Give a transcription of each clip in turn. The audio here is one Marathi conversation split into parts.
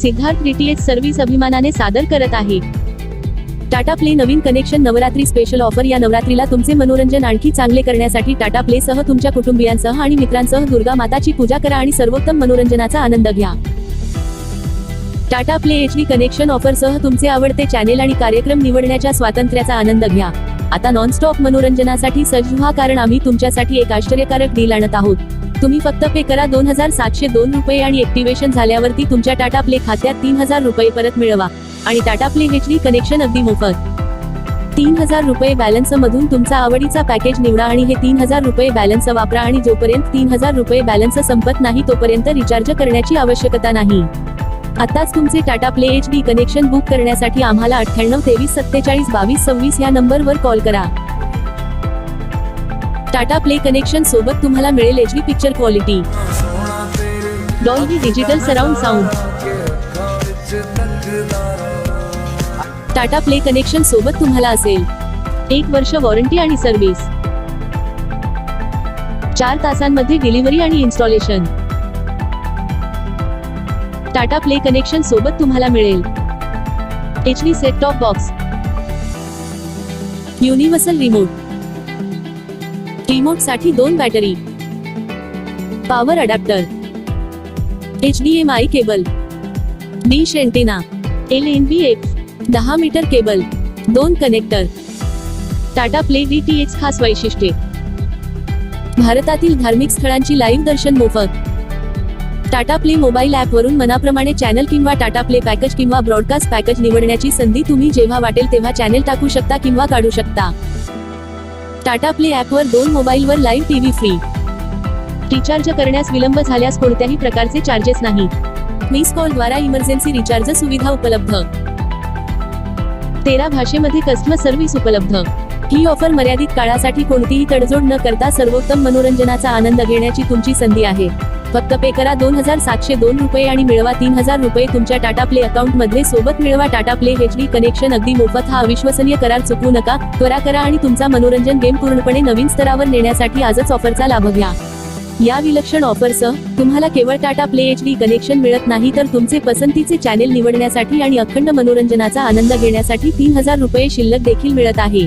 सिद्धार्थ डीटीएच सर्व्हिस अभिमानाने सादर करत आहे. टाटा प्ले नवीन कनेक्शन नवरात्री स्पेशल ऑफर या नवरात्रीला तुमचे मनोरंजन आणखी चांगले करण्यासाठी टाटा प्ले सह तुमच्या कुटुंबियांसह आणि मित्रांसह दुर्गा माताची पूजा करा आणि सर्वोत्तम मनोरंजनाचा आनंद घ्या. Tata play H D connection offer सह तुमचे आवडते चॅनेल आणि कार्यक्रम निवडण्याच्या स्वातंत्र्याचा आनंद घ्या. आता नॉनस्टॉप मनोरंजनासाठी सज्ज व्हा कारण आम्ही तुमच्यासाठी एक आश्चर्यकारक डील आणत आहोत. तुम्ही फक्त पे करा दोन हजार सातशे दोन रुपये आणि ऍक्टिव्हेशन झाल्यावरती तुमच्या टाटा प्ले खात्यात तीन हजार रुपये परत मिळवा. आणि Tata play H D connection अगदी मोफत. तीन हजार रुपये बॅलन्स मधून तुमचा आवडीचा पॅकेज निवडा आणि हे तीन हजार रुपये बॅलन्स वापरा आणि जोपर्यंत तीन हजार रुपये बॅलन्स संपत नाही तोपर्यंत रिचार्ज करण्याची आवश्यकता नाही. आताच तुमचे Tata play H D connection book करण्यासाठी आम्हाला अठ्ठ्याण्णव तेवीस सत्तेचाळीस बावीस सव्वीस या नंबरवर कॉल करा. टाटा प्ले कनेक्शन सोबत तुम्हाला मिळेल H D picture quality. Dolby digital surround sound. Tata play connection सोबत तुम्हाला असेल. एक वर्ष वॉरंटी आणि सर्व्हिस. चार तासांमध्ये डिलिव्हरी आणि इन्स्टॉलेशन. टाटा प्ले कनेक्शन सोबत तुम्हाला मिळेल. H D set top box. Universal remote. रिमोटसाठी दोन battery power adapter H D M I cable dish antenna L N B F दहा मीटर केबल दोन connector Tata play D T X खास वैशिष्ट्ये. भारतातील धार्मिक स्थळांची लाईव्ह दर्शन मोफत. टाटा प्ले मोबाईल ॲपवरून मनाप्रमाणे चॅनल किंवा टाटा प्ले पॅकेज किंवा ब्रॉडकास्ट पॅकेज निवडण्याची संधी तुम्ही जेव्हा वाटेल तेव्हा चॅनल टाकू शकता किंवा काढू शकता. टाटा प्ले ऍपवर दोन मोबाईलवर लाईव्ह टीव्ही फ्री. रिचार्ज करण्यास विलंब झाल्यास कोणत्याही प्रकारचे चार्जेस नाही. मिस कॉल द्वारा इमर्जन्सी रिचार्ज सुविधा उपलब्ध. तेरा भाषेमध्ये कस्टमर सर्व्हिस उपलब्ध. ही ऑफर मर्यादित काळासाठी कोणतीही तडजोड न करता सर्वोत्तम मनोरंजनाचा आनंद घेण्याची तुमची संधी आहे. फक्त पे करा दोन हजार सातशे दोन रुपये आणि मिळवा तीन हजार रुपये तुमच्या टाटा प्ले अकाउंटमध्ये सोबत मिळवा Tata play H D connection अगदी मोफत. हा अविश्वसनीय करार चुकवू नका. त्वरा करा आणि तुमचा मनोरंजन गेम पूर्णपणे नवीन स्तरावर नेण्यासाठी आजच ऑफरचा लाभ घ्या. या विलक्षण ऑफरसह तुम्हाला केवळ Tata play H D connection मिळत नाही तर तुमचे पसंतीचे चॅनेल निवडण्यासाठी आणि अखंड मनोरंजनाचा आनंद घेण्यासाठी तीन हजार रुपये शिल्लक देखील मिळत आहे.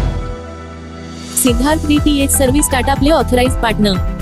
Siddharth D T H service Tata play authorise partner